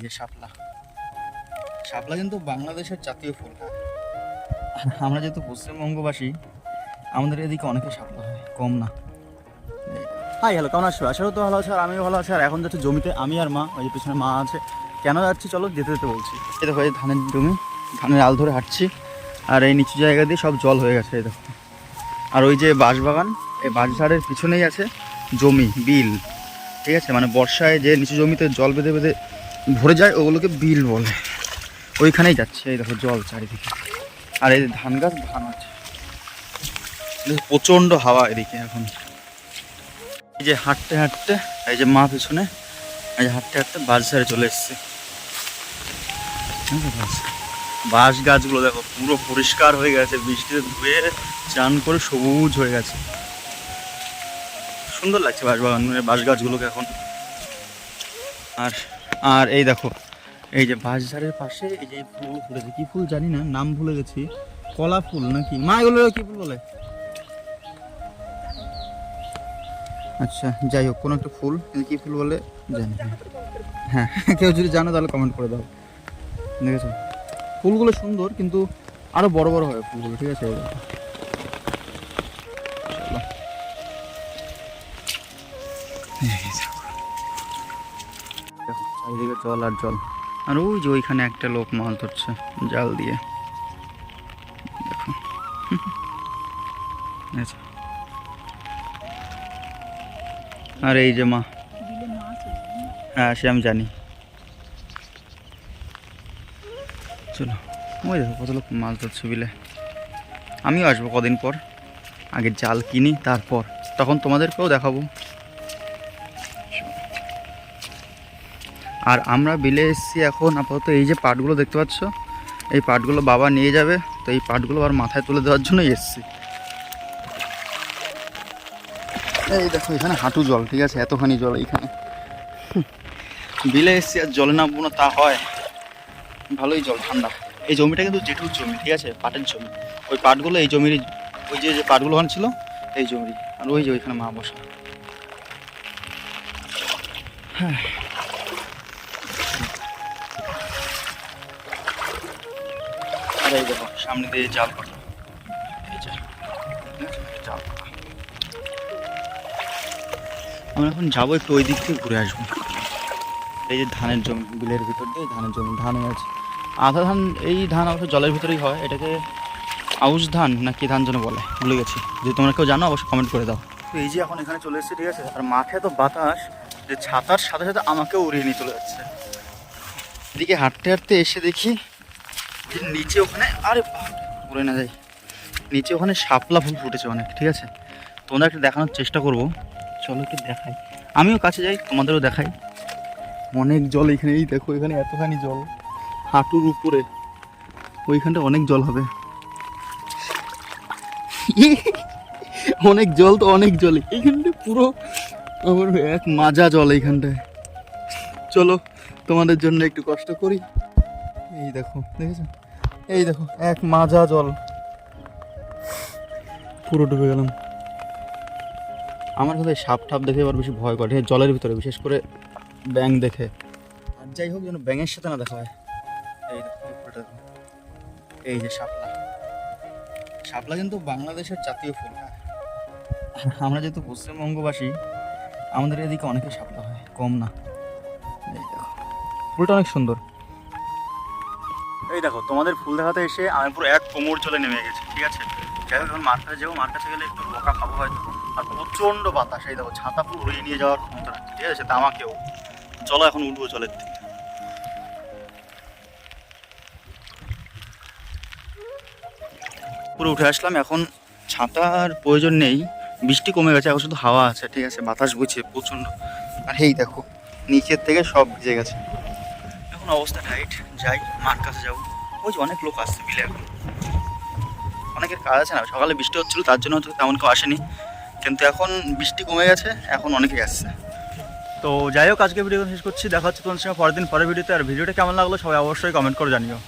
এই যে শাপলা। শাপলা কিন্তু বাংলাদেশের জাতীয় ফুল আমরা যেহেতু পশ্চিমবঙ্গবাসী আমাদের এদিকে অনেকে শাপলা হয় কম না। হাই হ্যালো কেমন আছো? আসারও তো ভালো আছে আর আমিও ভালো আছি আর এখন যাচ্ছি জমিতে আমি আর মা ওই যে পিছনে মা আছে। কেন যাচ্ছি চলো যেতে যেতে বলছি। এই দেখো এই ধানের জমি ধানের আল ধরে হাঁটছি আর এই নিচু জায়গা দিয়ে সব জল হয়ে গেছে এই দেখো। আর ওই যে বাঁশবাগান এই বাঁশঝাড়ের পিছনেই আছে জমি বিল। ঠিক আছে? মানে বর্ষায় যে নিচু জমিতে জল বেঁধে বেঁধে ভরে যায়, ওগুলোকে বিল বলে। ওইখানেই যাচ্ছে, এই দেখো জল চারিদিকে। আর এই ধান গাছ, ধান আছে। প্রচণ্ড হাওয়া এদিকে এখন। এই যে হাঁটতে হাঁটতে, এই যে মা পিছনে, এই যে হাঁটতে হাঁটতে বাস ঝাড়ে চলে এসছে। বাস। বাঁশ গাছগুলো দেখো, পুরো পরিষ্কার হয়ে গেছে, বৃষ্টিতে ধুয়ে চান করে সবুজ হয়ে গেছে। সুন্দর লাগছে বাঁশ বাগান মানে বাঁশ গাছগুলোকে এখন। আর আর এই দেখো, এই যে বাঁশঝাড়ের পাশে, এই যে ফুল ফুলেছে কি ফুল জানি না, নাম ভুলে গেছি। কলা ফুল নাকি? মা, এগুলো কি ফুল বলে? আচ্ছা যাই হোক, কোনো একটা ফুল কি ফুল বলে? জানি। হ্যাঁ কেউ যদি জানো তাহলে কমেন্ট করে দাও। দেখেছ? ফুলগুলো সুন্দর, কিন্তু আরও বড় বড় হয় ফুলগুলো, ঠিক আছে? এই দেখো। চলো। এই দেখো। দেখো, চারিদিকে জল আর জল। আর ওই যে ওইখানে একটা লোক মাছ ধরছে জাল দিয়ে। দেখো। আচ্ছা আর এই যে মা। হ্যাঁ সে আমি জানি। চলো। ওই দেখো কত লোক মাছ ধরছে বিলে। আমিও আসব কদিন পর। আগে জাল কিনি তারপর। তখন তোমাদেরকেও দেখাবো। আর আমরা বিলে এসেছি এখন আপাতত এই যে পাটগুলো দেখতে পাচ্ছ, এই পাটগুলো বাবা নিয়ে যাবে, তো এই পাটগুলো আর মাথায় তুলে দেওয়ার জন্যই এসেছি। এই দেখো, এখানে হাঁটু জল, ঠিক আছে? এতখানি জল এইখানে। বিলে এসেছি আর জলে নামবো না, তা হয়। ভালোই জল, ঠান্ডা। এই জমিটা কিন্তু জেঠুর জমি, ঠিক আছে? পাটের জমি। ওই পাটগুলো, এই জমিরই, ওই যে যে পাটগুলো ওখানে ছিল, এই জমিরই। আর ওই যে, ওইখানে মা বসা। হ্যাঁ। এই দেখো, সামনে দিয়ে জাল যে? জাল আমরা এখন যাব একটু ওই দিক থেকে ঘুরে আসব। এই যে ধানের জমি, বিলের ভিতর দিয়ে ধানের জমি, ধান হয়ে আছে আধা ধান, এই ধান অবশ্য জলের ভিতরেই হয়, এটাকে আউশ ধান না কি ধান যেন বলে, ভুলে গেছি। যদি তোমরা কেউ জানো, অবশ্যই কমেন্ট করে দাও। তো এই যে এখন এখানে চলে এসেছে, ঠিক আছে, আর মাঠে তো বাতাস, যে ছাতার সাথে সাথে আমাকেও উড়িয়ে নিয়ে চলে যাচ্ছে। এদিকে হাঁটতে হাঁটতে এসে দেখি নিচে ওখানে আরে বাপ, উড়ে না যাই। নিচে ওখানে শাপলা ফুল ফুটেছে অনেক ঠিক আছে? তোমরা একটু দেখানোর চেষ্টা করব। চলো একটু দেখাই। আমিও কাছে যাই তোমাদেরও দেখাই। অনেক জল এখানে এই দেখো এখানে এতখানি জল। হাঁটুর উপরে। ওইখানটা অনেক জল হবে। অনেক জল তো অনেক জল। এইখানটা পুরো আমার এক মাজা জল এইখানটায়। চলো তোমাদের জন্য একটু কষ্ট করি। এই দেখো দেখেছ? এই দেখো এক মাজা জল। পুরো ডুবে গেলাম। আমার কাছে সাপ ঠাপ দেখে এবার বেশি ভয় করে জলের ভিতরে বিশেষ করে ব্যাং দেখে। আর যাই হোক যেন ব্যাঙের সাথে না দেখা হয়। এই দেখো এই যে শাপলা। শাপলা কিন্তু বাংলাদেশের জাতীয় ফুল হ্যাঁ। আমরা যেহেতু পশ্চিমবঙ্গবাসী আমাদের এদিকে অনেকে শাপলা হয় কম না। এই দেখো ফুলটা অনেক সুন্দর। এই দেখো, তোমাদের ফুল দেখাতে এসে আমি পুরো এক কোমর চলে নেমে গেছি, ঠিক আছে? যাই হোক, এখন মার কাছে যাব মার কাছে গেলে একটু বোকা খাব হয়তো, আর প্রচণ্ড বাতাস, এই দেখো, ছাতা পুরো উড়িয়ে নিয়ে যাওয়ার ক্ষমতা রাখছে, ঠিক আছে? তা আমাকেও। চলো এখন উঠবো জলের থেকে পুরো উঠে আসলাম, এখন ছাতার প্রয়োজন নেই, বৃষ্টি কমে গেছে, এখন শুধু হাওয়া আছে, ঠিক আছে? বাতাস বইছে প্রচণ্ড। আর এই দেখো, নিচের থেকে সব ভিজে গেছে। এখন অবস্থা টাইট যাই, মার কাছে যাব। ওই যে অনেক লোক আসছে বিলে এখন। অনেকের কাজ আছে না, সকালে বৃষ্টি হচ্ছিল, তার জন্য হয়তো তেমন কেউ আসেনি। কিন্তু এখন বৃষ্টি কমে গেছে, এখন অনেকেই আসছে। তো যাই হোক আজকে ভিডিও শেষ করছি। দেখা হচ্ছে তোমার সঙ্গে পরের দিন, পরের ভিডিওতে। আর ভিডিওটা কেমন লাগল সবাই অবশ্যই কমেন্ট করে জানিও।